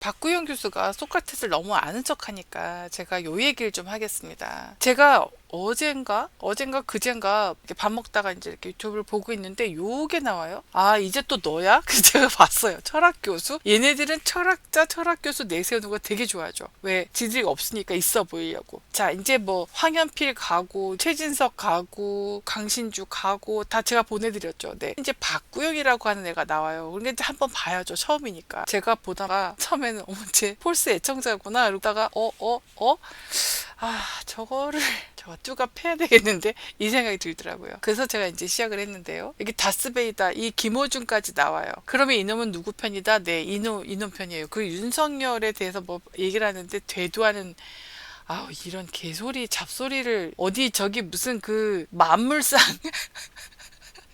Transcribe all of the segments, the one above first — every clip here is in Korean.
박구영 교수가 소크라테스를 너무 아는 척하니까 제가 요 얘기를 좀 하겠습니다. 제가 어젠가 어젠가 그젠가 이렇게 밥 먹다가 이제 이렇게 유튜브를 보고 있는데 요게 나와요. 아 이제 또 너야? 그 제가 봤어요. 철학 교수. 얘네들은 철학자 철학 교수 내세우는 거 되게 좋아하죠. 왜 지들이 없으니까 있어 보이려고. 자 이제 뭐 황현필 가고 최진석 가고 강신주 가고 다 제가 보내드렸죠. 네 이제 박구영이라고 하는 애가 나와요. 그러니까 이제 한번 봐야죠. 처음이니까. 제가 보다가 처음에는 어머 쟤 폴스 애청자구나 이러다가 어 어, 어? 아 저거를 저거 쭈갑해야 되겠는데 이 생각이 들더라고요. 그래서 제가 이제 시작을 했는데요. 여기 다스베이다 이 김호준까지 나와요. 그러면 이놈은 누구 편이다? 네 이놈 이놈 편이에요. 그 윤석열에 대해서 뭐 얘기를 하는데 되도하는 아우 이런 개소리 잡소리를 어디 저기 무슨 그 만물상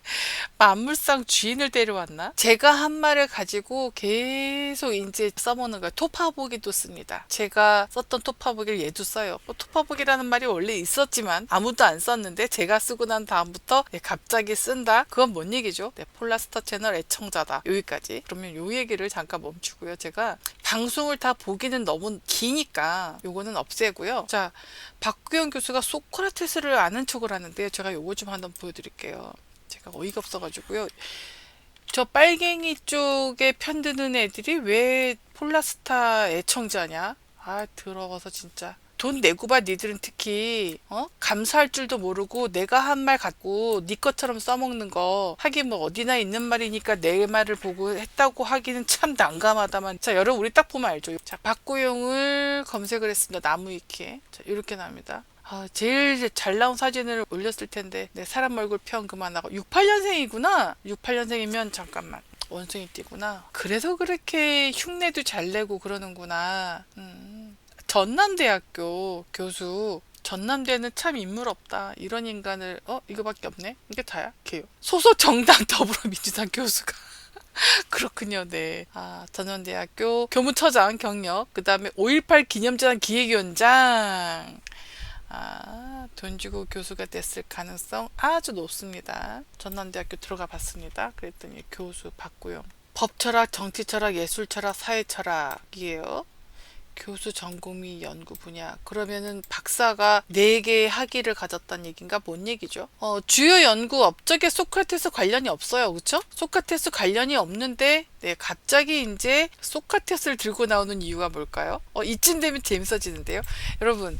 만물상 주인을 데려왔나? 제가 한 말을 가지고 계속 이제 써먹는 거예요. 토파보기도 씁니다. 제가 썼던 토파보기를 얘도 써요. 뭐 토파보기라는 말이 원래 있었지만 아무도 안 썼는데 제가 쓰고 난 다음부터 네, 갑자기 쓴다? 그건 뭔 얘기죠? 네, 폴라스터 채널 애청자다. 여기까지. 그러면 요 얘기를 잠깐 멈추고요. 제가 방송을 다 보기는 너무 기니까 요거는 없애고요. 자, 박구영 교수가 소크라테스를 아는 척을 하는데 제가 요거 좀 한번 보여드릴게요. 제가 어이가 없어가지고요. 저 빨갱이 쪽에 편드는 애들이 왜 폴라스타 애청자냐? 아 더러워서 진짜. 돈 내고 봐 니들은 특히. 어? 감사할 줄도 모르고 내가 한 말 갖고 니 것처럼 써먹는 거. 하긴 뭐 어디나 있는 말이니까 내 말을 보고 했다고 하기는 참 난감하다만. 자 여러분 우리 딱 보면 알죠. 자 박구용을 검색을 했습니다. 나무 위키에. 자 이렇게 나옵니다 아, 제일 잘 나온 사진을 올렸을 텐데 네, 사람 얼굴 표현 그만하고. 68년생이구나? 68년생이면 잠깐만 원숭이 띠구나? 그래서 그렇게 흉내도 잘 내고 그러는구나. 음. 전남대학교 교수. 전남대는 참 인물 없다. 이런 인간을 어 이거밖에 없네? 이게 다야? 걔요. 소속 정당 더불어민주당 교수가. 그렇군요, 네. 아, 전원대학교 교무처장 경력, 그 다음에 5.18 기념재단 기획위원장, 아, 돈 주고 교수가 됐을 가능성 아주 높습니다. 전남대학교 들어가 봤습니다. 그랬더니 교수 박구영. 법철학, 정치철학, 예술철학, 사회철학이에요. 교수 전공이 연구 분야. 그러면은 박사가 네 개의 학위를 가졌다는 얘기인가? 뭔 얘기죠? 어, 주요 연구 업적에 소크라테스 관련이 없어요. 그쵸? 소크라테스 관련이 없는데, 네, 갑자기 이제 소크라테스를 들고 나오는 이유가 뭘까요? 어, 이쯤 되면 재밌어지는데요. 여러분,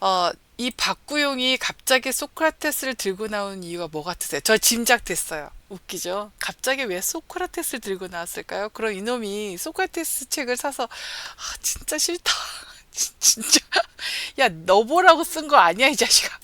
어, 이 박구용이 갑자기 소크라테스를 들고 나오는 이유가 뭐 같으세요? 저 짐작됐어요. 웃기죠? 갑자기 왜 소크라테스를 들고 나왔을까요? 그럼 이놈이 소크라테스 책을 사서 아 진짜 싫다. 진- 진짜 야 너 보라고 쓴 거 아니야 이 자식아.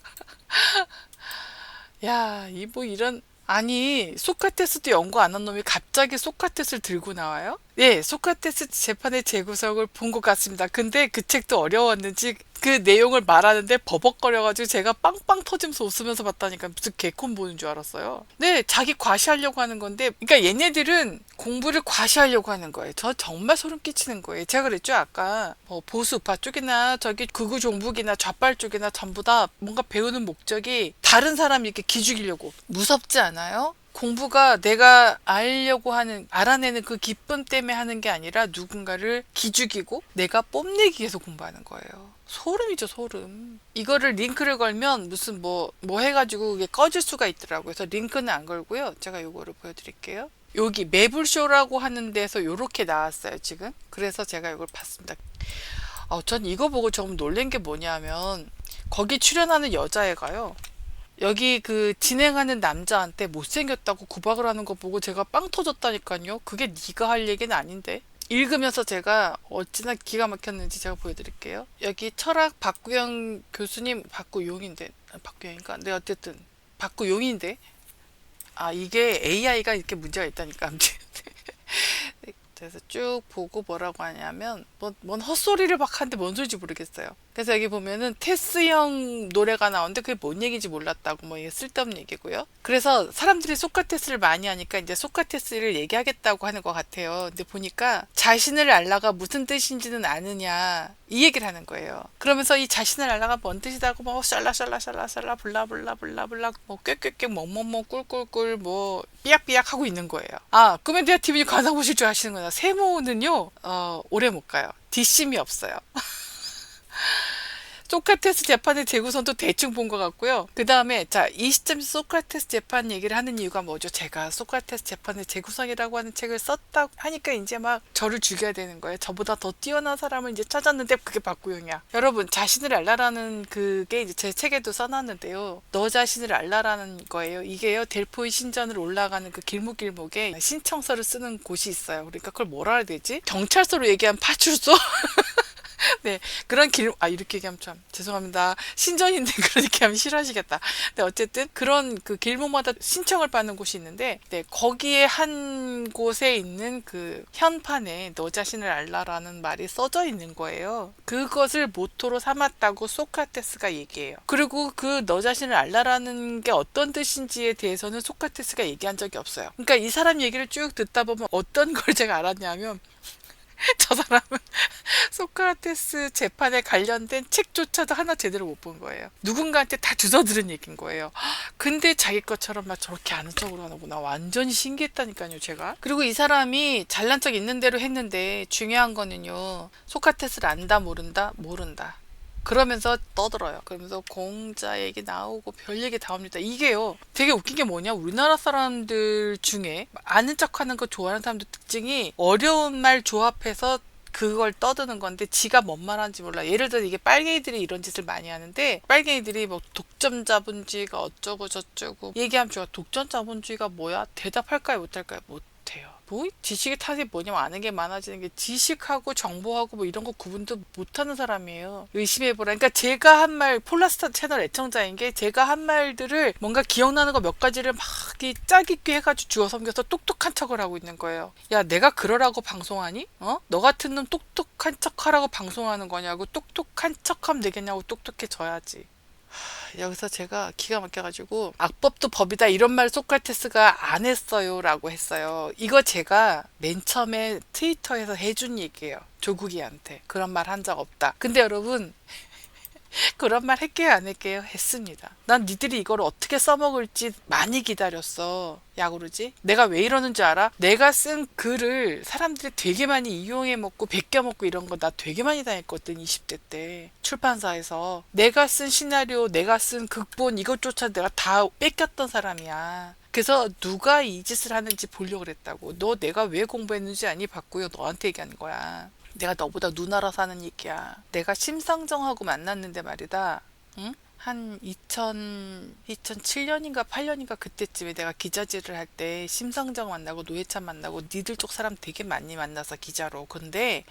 야 이 뭐 이런 아니 소크라테스도 연구 안 한 놈이 갑자기 소크라테스를 들고 나와요? 네, 소크라테스 재판의 재구성을 본 것 같습니다. 근데 그 책도 어려웠는지 그 내용을 말하는데 버벅거려가지고 제가 빵빵 터지면서 웃으면서 봤다니까 무슨 개콘 보는 줄 알았어요. 네, 자기 과시하려고 하는 건데, 그러니까 얘네들은 공부를 과시하려고 하는 거예요. 저 정말 소름 끼치는 거예요. 제가 그랬죠, 아까. 뭐 보수파 쪽이나 저기 극우 종북이나 좌빨 쪽이나 전부 다 뭔가 배우는 목적이 다른 사람 이렇게 기죽이려고. 무섭지 않아요? 공부가 내가 알려고 하는 알아내는 그 기쁨 때문에 하는 게 아니라 누군가를 기죽이고 내가 뽐내기 위해서 공부하는 거예요. 소름이죠, 소름. 이거를 링크를 걸면 무슨 뭐, 뭐 해가지고 이게 꺼질 수가 있더라고요. 그래서 링크는 안 걸고요. 제가 요거를 보여드릴게요. 여기 매불쇼라고 하는 데서 요렇게 나왔어요, 지금. 그래서 제가 이걸 봤습니다. 어, 전 이거 보고 좀 놀란 게 뭐냐면, 거기 출연하는 여자애가요. 여기 그 진행하는 남자한테 못생겼다고 구박을 하는 거 보고 제가 빵 터졌다니까요. 그게 네가 할 얘기는 아닌데. 읽으면서 제가 어찌나 기가 막혔는지 제가 보여드릴게요. 여기 철학 박구영 교수님 박구용인데 아, 박구영인가? 네 어쨌든 박구용인데 아 이게 AI가 이렇게 문제가 있다니까 아무튼 네, 그래서 쭉 보고 뭐라고 하냐면 뭐, 뭔 헛소리를 막 하는데 뭔 소리인지 모르겠어요. 그래서 여기 보면은 테스 형 노래가 나오는데 그게 뭔 얘기인지 몰랐다고 뭐 이게 쓸데없는 얘기고요. 그래서 사람들이 소크라테스를 많이 하니까 이제 소크라테스를 얘기하겠다고 하는 것 같아요. 근데 보니까 자신을 알라가 무슨 뜻인지는 아느냐 이 얘기를 하는 거예요. 그러면서 이 자신을 알라가 뭔 뜻이다고 뭐 샬라샬라샬라샬라 블라블라블라블라 뭐 꾀꾀꾀 뭐뭐뭐 꿀꿀꿀 뭐 삐약삐약 하고 있는 거예요. 아 꿈에 대한 TV님 관상 보실 줄 아시는구나. 세모는요 어, 오래 못 가요. 뒷심이 없어요. 소크라테스 재판의 재구성도 대충 본 것 같고요. 그 다음에 자 이 시점에서 소크라테스 재판 얘기를 하는 이유가 뭐죠? 제가 소크라테스 재판의 재구성이라고 하는 책을 썼다 하니까 이제 막 저를 죽여야 되는 거예요. 저보다 더 뛰어난 사람을 이제 찾았는데 그게 박구영이야. 여러분 자신을 알라라는 그게 이제 제 책에도 써놨는데요. 너 자신을 알라라는 거예요. 이게요 델포이 신전으로 올라가는 그 길목길목에 신청서를 쓰는 곳이 있어요. 그러니까 그걸 뭐라 해야 되지? 경찰서로 얘기한 파출소? 네, 그런 길, 아, 이렇게 얘기하면 참, 죄송합니다. 신전인데 그렇게 하면 싫어하시겠다. 네, 어쨌든 그런 그 길목마다 신청을 받는 곳이 있는데, 네, 거기에 한 곳에 있는 그 현판에 너 자신을 알라라는 말이 써져 있는 거예요. 그것을 모토로 삼았다고 소크라테스가 얘기해요. 그리고 그 너 자신을 알라라는 게 어떤 뜻인지에 대해서는 소크라테스가 얘기한 적이 없어요. 그러니까 이 사람 얘기를 쭉 듣다 보면 어떤 걸 제가 알았냐면, 저 사람은 소크라테스 재판에 관련된 책조차도 하나 제대로 못 본 거예요. 누군가한테 다 주워 들은 얘기인 거예요. 근데 자기 것처럼 막 저렇게 아는 척으로 하는구나. 완전히 신기했다니까요, 제가. 그리고 이 사람이 잘난 척 있는 대로 했는데 중요한 거는요. 소크라테스를 안다, 모른다, 모른다. 그러면서 떠들어요. 그러면서 공자 얘기 나오고 별 얘기 다 옵니다. 이게요. 되게 웃긴 게 뭐냐? 우리나라 사람들 중에 아는 척하는 거 좋아하는 사람들 특징이 어려운 말 조합해서 그걸 떠드는 건데 지가 뭔 말하는지 몰라. 예를 들어 이게 빨갱이들이 이런 짓을 많이 하는데 빨갱이들이 뭐 독점 자본주의가 어쩌고 저쩌고 얘기하면 제가 독점 자본주의가 뭐야? 대답할까요? 못할까요? 못해요. 뭐 지식의 탓이 뭐냐면 아는 게 많아지는 게 지식하고 정보하고 뭐 이런 거 구분도 못하는 사람이에요. 의심해보라. 그러니까 제가 한 말 폴라스타 채널 애청자인 게 제가 한 말들을 뭔가 기억나는 거 몇 가지를 막 이 짜깁기 해가지고 주워 섬겨서 똑똑한 척을 하고 있는 거예요. 야 내가 그러라고 방송하니? 어? 너 같은 놈 똑똑한 척하라고 방송하는 거냐고 똑똑한 척하면 되겠냐고 똑똑해져야지. 여기서 제가 기가 막혀가지고 악법도 법이다 이런 말 소크라테스가 안 했어요라고 했어요. 이거 제가 맨 처음에 트위터에서 해준 얘기예요. 조국이한테 그런 말 한 적 없다. 근데 여러분 그런 말 할게요 안 할게요 했습니다. 난 니들이 이걸 어떻게 써먹을지 많이 기다렸어. 야 그러지? 내가 왜 이러는 줄 알아? 내가 쓴 글을 사람들이 되게 많이 이용해 먹고 베껴 먹고 이런 거 나 되게 많이 당했거든 20대 때 출판사에서 내가 쓴 시나리오 내가 쓴 극본 이것조차 내가 다 뺏겼던 사람이야. 그래서 누가 이 짓을 하는지 보려고 그랬다고. 너 내가 왜 공부했는지 아니 봤고요. 너한테 얘기하는 거야. 내가 너보다 누나라 사는 얘기야. 내가 심상정하고 만났는데 말이다. 응? 한 2000, 2007년인가 8년인가 그때쯤에 내가 기자질을 할 때 심상정 만나고 노회찬 만나고 니들 쪽 사람 되게 많이 만나서 기자로. 근데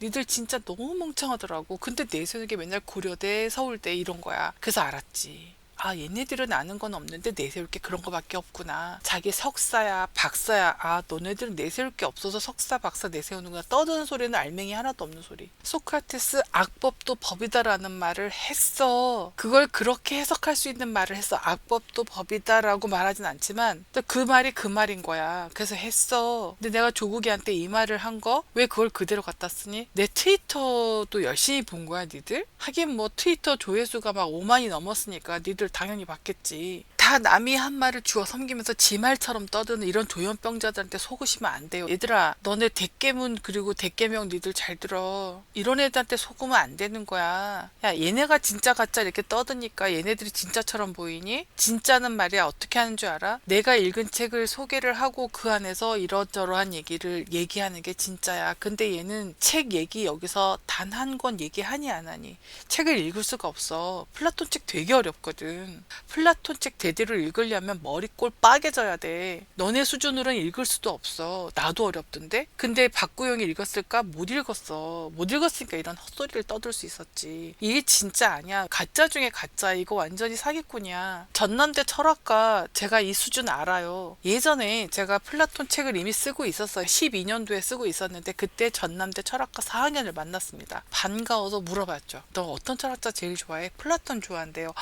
니들 진짜 너무 멍청하더라고. 근데 내세우는 게 맨날 고려대, 서울대 이런 거야. 그래서 알았지. 아, 얘네들은 아는 건 없는데 내세울 게 그런 거밖에 없구나. 자기 석사야, 박사야. 아, 너네들은 내세울 게 없어서 석사, 박사 내세우는구나. 떠드는 소리는 알맹이 하나도 없는 소리. 소크라테스 악법도 법이다라는 말을 했어. 그걸 그렇게 해석할 수 있는 말을 했어. 악법도 법이다라고 말하진 않지만 또그 말이 그 말인 거야. 그래서 했어. 근데 내가 조국이한테 이 말을 한 거 왜 그걸 그대로 갖다 쓰니? 내 트위터도 열심히 본 거야, 니들? 하긴 뭐 트위터 조회수가 막 5만이 넘었으니까 니들 당연히 봤겠지. 다 남이 한 말을 주워 섬기면서 지 말처럼 떠드는 이런 조현병자들한테 속으시면 안 돼요. 얘들아, 너네 대깨문 그리고 대깨명 니들 잘 들어. 이런 애들한테 속으면 안 되는 거야. 야, 얘네가 진짜 가짜 이렇게 떠드니까 얘네들이 진짜처럼 보이니? 진짜는 말이야 어떻게 하는 줄 알아? 내가 읽은 책을 소개를 하고 그 안에서 이러저러한 얘기를 얘기하는 게 진짜야. 근데 얘는 책 얘기 여기서 단 한 권 얘기하니 안 하니? 책을 읽을 수가 없어. 플라톤 책 되게 어렵거든. 플라톤 책 제대로 읽으려면 머리꼴 빠개져야 돼. 너네 수준으로는 읽을 수도 없어. 나도 어렵던데? 근데 박구영이 읽었을까? 못 읽었어. 못 읽었으니까 이런 헛소리를 떠들 수 있었지. 이게 진짜 아니야. 가짜 중에 가짜. 이거 완전히 사기꾼이야. 전남대 철학과 제가 이 수준 알아요. 예전에 제가 플라톤 책을 이미 쓰고 있었어요. 12년도에 쓰고 있었는데 그때 전남대 철학과 4학년을 만났습니다. 반가워서 물어봤죠. 너 어떤 철학자 제일 좋아해? 플라톤 좋아한대요.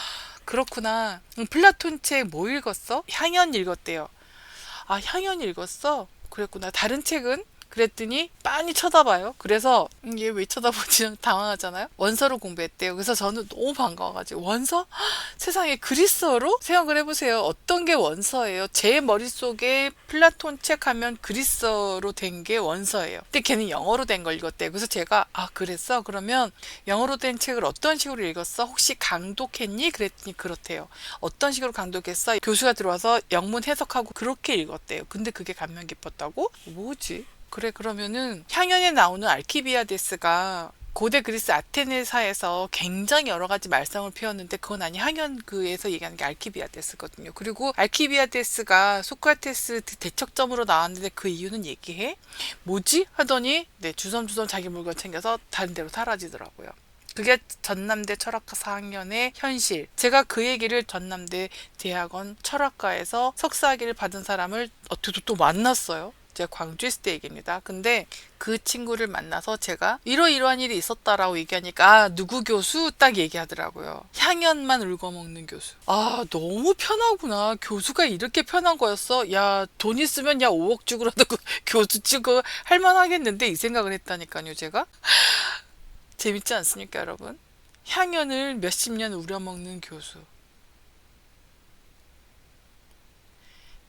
그렇구나. 응, 플라톤 책 뭐 읽었어? 향연 읽었대요. 아, 향연 읽었어? 그랬구나. 다른 책은? 그랬더니 빤히 쳐다봐요. 그래서 음, 얘왜 쳐다보지 당황하잖아요. 원서를 공부했대요. 그래서 저는 너무 반가워가지고 원서? 헉, 세상에 그리스어로? 생각을 해보세요. 어떤 게 원서예요? 제 머릿속에 플라톤 책 하면 그리스어로 된 게 원서예요. 근데 걔는 영어로 된 걸 읽었대요. 그래서 제가 아 그랬어? 그러면 영어로 된 책을 어떤 식으로 읽었어? 혹시 강독했니? 그랬더니 그렇대요. 어떤 식으로 강독했어? 교수가 들어와서 영문 해석하고 그렇게 읽었대요. 근데 그게 감명 깊었다고? 뭐지? 그래 그러면은 향연에 나오는 알키비아데스가 고대 그리스 아테네사에서 굉장히 여러 가지 말썽을 피웠는데 그건 아니 향연그에서 얘기하는 게 알키비아데스거든요. 그리고 알키비아데스가 소크라테스 대척점으로 나왔는데 그 이유는 얘기해? 뭐지? 하더니 네 주섬주섬 자기 물건 챙겨서 다른 데로 사라지더라고요. 그게 전남대 철학과 4학년의 현실. 제가 그 얘기를 전남대 대학원 철학과에서 석사학위를 받은 사람을 어떻게 또 만났어요. 제가 광주에 있을 때 얘기입니다. 근데 그 친구를 만나서 제가 이러이러한 일이 있었다라고 얘기하니까 아, 누구 교수 딱 얘기하더라고요. 향연만 울거먹는 교수. 아 너무 편하구나. 교수가 이렇게 편한 거였어. 야 돈 있으면 야 5억 주고라도 그 교수 치고 할만하겠는데 이 생각을 했다니까요. 제가 재밌지 않습니까, 여러분? 향연을 몇십 년 우려먹는 교수.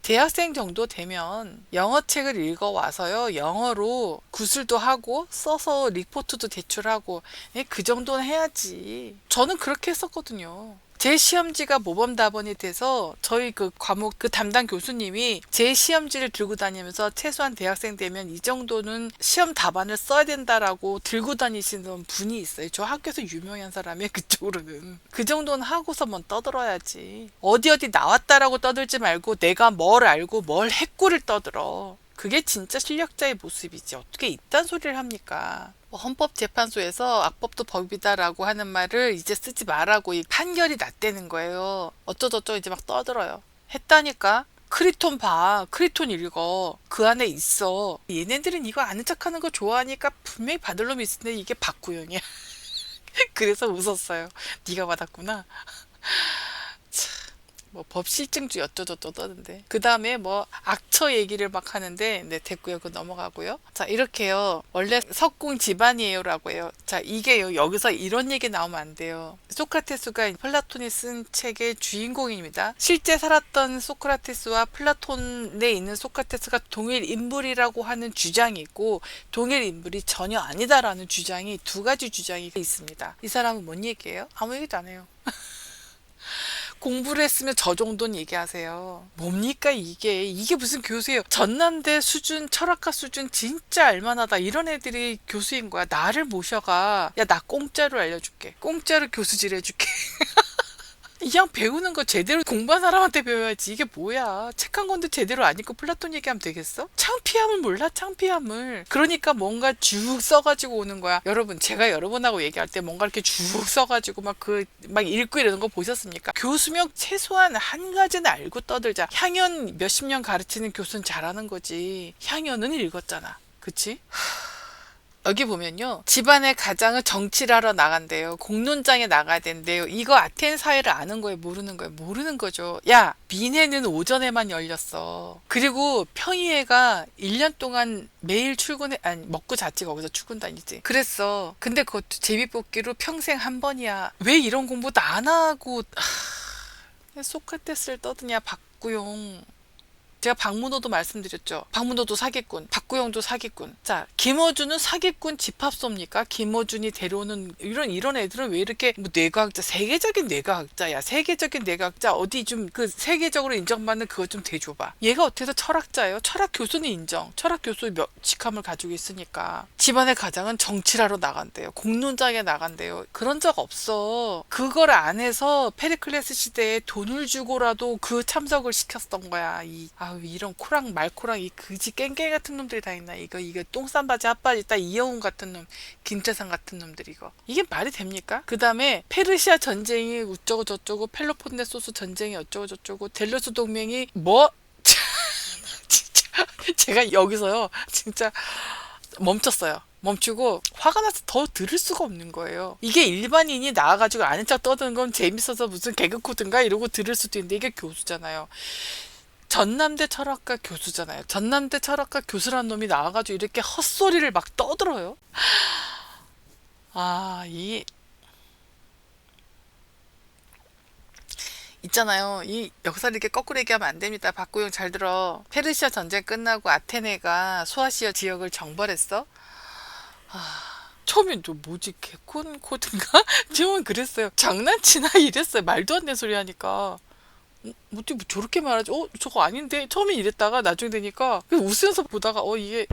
대학생 정도 되면 영어 책을 읽어와서요, 영어로 구술도 하고, 써서 리포트도 제출하고, 예, 그 정도는 해야지. 저는 그렇게 했었거든요. 제 시험지가 모범 답안이 돼서 저희 그 과목 그 담당 교수님이 제 시험지를 들고 다니면서 최소한 대학생 되면 이 정도는 시험 답안을 써야 된다라고 들고 다니시는 분이 있어요. 저 학교에서 유명한 사람이 그쪽으로는 그 정도는 하고서 뭔 떠들어야지. 어디 어디 나왔다라고 떠들지 말고 내가 뭘 알고 뭘 했고를 떠들어. 그게 진짜 실력자의 모습이지. 어떻게 이딴 소리를 합니까? 뭐 헌법재판소에서 악법도 법이다라고 하는 말을 이제 쓰지 말라고 이 판결이 났다는 거예요. 어쩌저쩌 이제 막 떠들어요. 했다니까. 크리톤 봐. 크리톤 읽어. 그 안에 있어. 얘네들은 이거 아는 척 하는 거 좋아하니까 분명히 받을 놈이 있을 텐데 이게 박구영이야. 그래서 웃었어요. 네가 받았구나. 뭐 법실증주 어쩌저쩌 떠는데. 그 다음에 뭐 악처 얘기를 막 하는데 네 됐고요. 그 넘어가고요. 자 이렇게요. 원래 석궁 집안이에요라고 해요. 자 이게요. 여기서 이런 얘기 나오면 안 돼요. 소크라테스가 플라톤이 쓴 책의 주인공입니다. 실제 살았던 소크라테스와 플라톤에 있는 소크라테스가 동일 인물이라고 하는 주장이 있고 동일 인물이 전혀 아니다라는 주장이 두 가지 주장이 있습니다. 이 사람은 뭔 얘기예요? 아무 얘기도 안 해요 공부를 했으면 저 정도는 얘기하세요. 뭡니까 이게? 이게 무슨 교수예요? 전남대 수준, 철학과 수준 진짜 알만하다. 이런 애들이 교수인 거야. 나를 모셔가. 야, 나 공짜로 알려줄게. 공짜로 교수질 해줄게. 그냥 배우는 거 제대로 공부한 사람한테 배워야지. 이게 뭐야. 책 한 권도 제대로 안 읽고 플라톤 얘기하면 되겠어? 창피함을 몰라, 창피함을. 그러니까 뭔가 쭉 써가지고 오는 거야. 여러분, 제가 여러분하고 얘기할 때 뭔가 이렇게 쭉 써가지고 막 그, 막 읽고 이러는 거 보셨습니까? 교수명 최소한 한 가지는 알고 떠들자. 향연 몇십 년 가르치는 교수는 잘하는 거지. 향연은 읽었잖아. 그치? 여기 보면요. 집안의 가장을 정치를 하러 나간대요. 공론장에 나가야 된대요. 이거 아텐 사회를 아는 거예요? 모르는 거예요? 모르는 거죠. 야, 민회는 오전에만 열렸어. 그리고 평의회가 1년 동안 매일 출근해, 아니, 먹고 잤지, 거기서 출근 다니지. 그랬어. 근데 그것도 제비뽑기로 평생 한 번이야. 왜 이런 공부도 안 하고, 하... 소크라테스를 떠드냐, 박구용. 제가 박문호도 말씀드렸죠. 박문호도 사기꾼, 박구영도 사기꾼. 자, 김어준은 사기꾼 집합소입니까? 김어준이 데려오는 이런 이런 애들은 왜 이렇게 뭐 뇌과학자, 세계적인 뇌과학자야. 세계적인 뇌과학자 어디 좀 그 세계적으로 인정받는 그거 좀 대줘봐. 얘가 어떻게 해서 철학자예요? 철학 교수는 인정. 철학 교수 몇 직함을 가지고 있으니까 집안의 가장은 정치하러 나간대요. 공론장에 나간대요. 그런 적 없어. 그걸 안 해서 페리클레스 시대에 돈을 주고라도 그 참석을 시켰던 거야. 이 아. 이런 코랑 말코랑 이 그지 깽깽이 같은 놈들이 다 있나 이거 이거 똥싼 바지 핫바지 딱 이영훈 같은 놈 김재상 같은 놈들 이거 이게 말이 됩니까? 그 다음에 페르시아 전쟁이 어쩌고 저쩌고 펠로폰네소스 전쟁이 어쩌고 저쩌고 델로스 동맹이 뭐 진짜 제가 여기서요 진짜 멈췄어요. 멈추고 화가 나서 더 들을 수가 없는 거예요. 이게 일반인이 나와가지고 아는 척 떠드는 건 재밌어서 무슨 개그 코드인가 이러고 들을 수도 있는데 이게 교수잖아요. 전남대 철학과 교수잖아요. 전남대 철학과 교수란 놈이 나와가지고 이렇게 헛소리를 막 떠들어요. 아, 이 있잖아요. 이 역사를 이렇게 거꾸로 얘기하면 안 됩니다. 박구영 잘 들어. 페르시아 전쟁 끝나고 아테네가 소아시아 지역을 정벌했어. 아, 처음엔 좀 뭐지 개콘 코드인가? 처음엔 그랬어요. 장난치나 이랬어요. 말도 안 되는 소리 하니까. 어, 뭐지 뭐 저렇게 말하지? 어 저거 아닌데? 처음엔 이랬다가 나중에 되니까 웃으면서 보다가 어 이게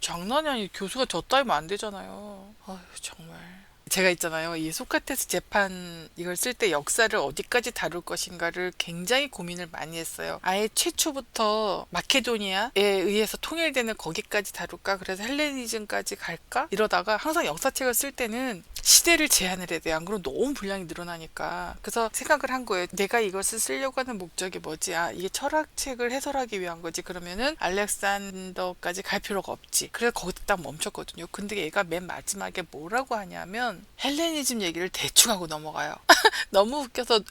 장난이 아니 교수가 저 따위면 안 되잖아요. 아휴 정말. 제가 있잖아요. 이 소크라테스 재판 이걸 쓸 때 역사를 어디까지 다룰 것인가를 굉장히 고민을 많이 했어요. 아예 최초부터 마케도니아에 의해서 통일되는 거기까지 다룰까? 그래서 헬레니즘까지 갈까? 이러다가 항상 역사책을 쓸 때는 시대를 제한을 해야 돼요. 안 그러면 너무 분량이 늘어나니까. 그래서 생각을 한 거예요. 내가 이것을 쓰려고 하는 목적이 뭐지? 아, 이게 철학책을 해설하기 위한 거지. 그러면은 알렉산더까지 갈 필요가 없지. 그래서 거기서 딱 멈췄거든요. 근데 얘가 맨 마지막에 뭐라고 하냐면 헬레니즘 얘기를 대충 하고 넘어가요. 너무 웃겨서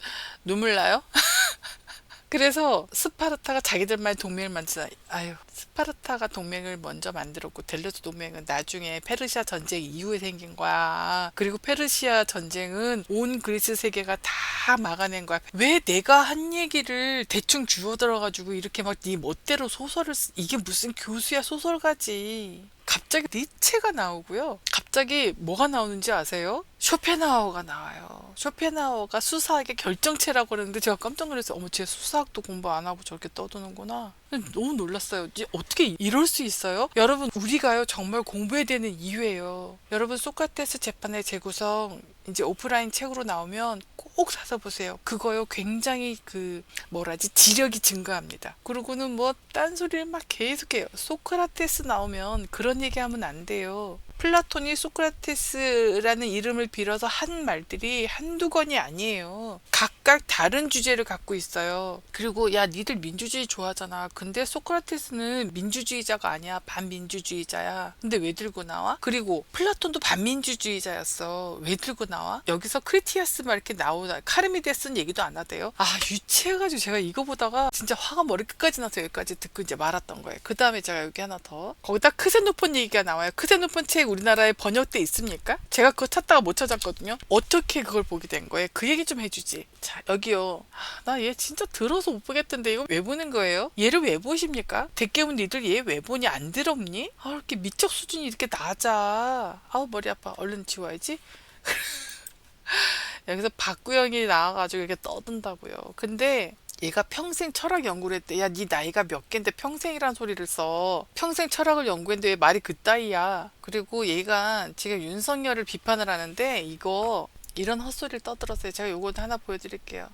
눈물 나요. 그래서 스파르타가 자기들만의 동맹을 만드나 아유 스파르타가 동맹을 먼저 만들었고 델레스 동맹은 나중에 페르시아 전쟁 이후에 생긴 거야 그리고 페르시아 전쟁은 온 그리스 세계가 다 막아낸 거야 왜 내가 한 얘기를 대충 주워들어가지고 이렇게 막 네 멋대로 소설을 쓰... 이게 무슨 교수야 소설가지 갑자기 니체가 나오고요. 갑자기 뭐가 나오는지 아세요? 쇼펜하우어가 나와요. 쇼펜하우어가 수사학의 결정체라고 그러는데 제가 깜짝 놀랐어요. 어머, 쟤 수사학도 공부 안 하고 저렇게 떠드는구나. 너무 놀랐어요. 어떻게 이럴 수 있어요? 여러분, 우리가요, 정말 공부해야 되는 이유예요. 여러분, 소크라테스 재판의 재구성, 이제 오프라인 책으로 나오면 꼭 사서 보세요. 그거요, 굉장히 그, 뭐라지, 지력이 증가합니다. 그리고는 뭐, 딴소리를 막 계속해요. 소크라테스 나오면 그런 얘기하면 안 돼요. 플라톤이 소크라테스라는 이름을 빌어서 한 말들이 한두 권이 아니에요. 각각 다른 주제를 갖고 있어요. 그리고 야 니들 민주주의 좋아하잖아. 근데 소크라테스는 민주주의자가 아니야. 반민주주의자야. 근데 왜 들고 나와? 그리고 플라톤도 반민주주의자였어. 왜 들고 나와? 여기서 크리티아스 막 이렇게 나오나 카르미데스는 얘기도 안 하대요. 아 유치해가지고 제가 이거 보다가 진짜 화가 머리 끝까지 나서 여기까지 듣고 이제 말았던 거예요. 그 다음에 제가 여기 하나 더 거기다 크세노폰 얘기가 나와요. 크세노폰 책 우리나라에 번역돼 있습니까? 제가 그거 찾다가 못 찾았거든요. 어떻게 그걸 보게 된 거예요? 그 얘기 좀 해주지. 자 여기요. 나 얘 진짜 들어서 못 보겠던데 이거 왜 보는 거예요? 얘를 왜 보십니까? 대깨문 니들 얘 왜 보니 안 들었니? 아 이렇게 미적 수준이 이렇게 낮아. 아우 머리 아파. 얼른 지워야지. 여기서 박구영이 나와가지고 이렇게 떠든다고요. 근데 얘가 평생 철학 연구를 했대. 야, 네 나이가 몇 갠데 평생이란 소리를 써. 평생 철학을 연구했는데 왜 말이 그따위야. 그리고 얘가 지금 윤석열을 비판을 하는데 이거 이런 헛소리를 떠들었어요. 제가 요거 하나 보여드릴게요.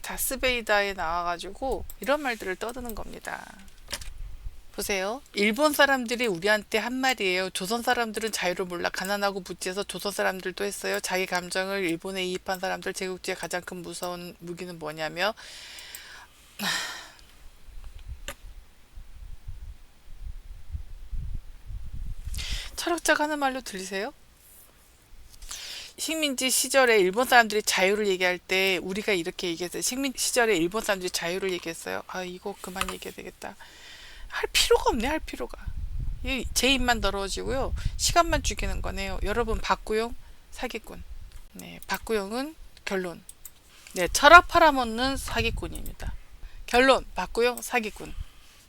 다스베이다에 나와가지고 이런 말들을 떠드는 겁니다. 보세요. 일본 사람들이 우리한테 한 말이에요. 조선 사람들은 자유를 몰라 가난하고 무지해서 조선 사람들도 했어요. 자기 감정을 일본에 이입한 사람들 제국주의 가장 큰 무서운 무기는 뭐냐며 철학자가 하는 말로 들리세요? 식민지 시절에 일본 사람들이 자유를 얘기할 때 우리가 이렇게 얘기했어요. 식민 시절에 일본 사람들이 자유를 얘기했어요. 아 이거 그만 얘기해야 되겠다. 할 필요가 없네 할 필요가. 이제 입만 더러워지고요. 시간만 죽이는 거네요. 여러분 박구용 사기꾼. 네 박구용은 결론. 네 철학 팔아먹는 사기꾼입니다. 결론 박구용 사기꾼.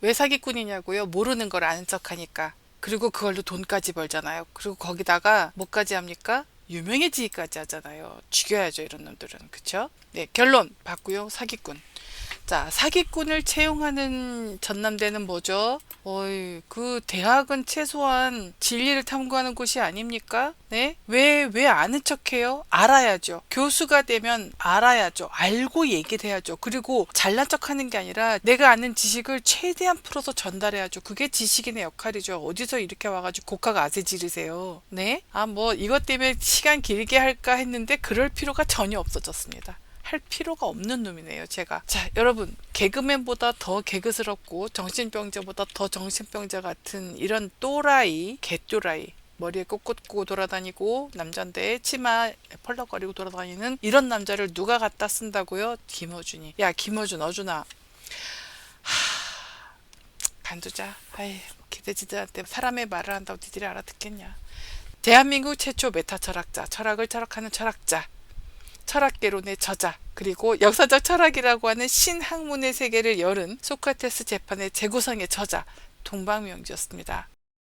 왜 사기꾼이냐고요? 모르는 걸 아는 척 하니까. 그리고 그걸로 돈까지 벌잖아요. 그리고 거기다가 뭐까지 합니까? 유명해지기까지 하잖아요. 죽여야죠 이런 놈들은 그쵸? 네 결론 박구용 사기꾼. 자 사기꾼을 채용하는 전남대는 뭐죠? 어이 그 대학은 최소한 진리를 탐구하는 곳이 아닙니까? 네? 왜 왜 아는 척 해요? 알아야죠. 교수가 되면 알아야죠. 알고 얘기를 해야죠. 그리고 잘난 척 하는 게 아니라 내가 아는 지식을 최대한 풀어서 전달해야죠. 그게 지식인의 역할이죠. 어디서 이렇게 와가지고 곡학 아세 지르세요. 네? 아 뭐 이것 때문에 시간 길게 할까 했는데 그럴 필요가 전혀 없어졌습니다. 할 필요가 없는 놈이네요, 제가. 자, 여러분, 개그맨보다 더 개그스럽고 정신병자보다 더 정신병자 같은 이런 또라이, 개또라이. 머리에 꼭 꽂고 돌아다니고 남잔데 치마 펄럭거리고 돌아다니는 이런 남자를 누가 갖다 쓴다고요? 김어준이. 야, 김어준, 어준아. 하... 간두자. 아이 기대지들한테 사람의 말을 한다고 니들이 알아듣겠냐. 대한민국 최초 메타 철학자, 철학을 철학하는 철학자, 철학개론의 저자, 그리고 역사적 철학이라고 하는 신학문의 세계를 열은 소크라테스 재판의 재구성의 저자, 동방명주였습니다.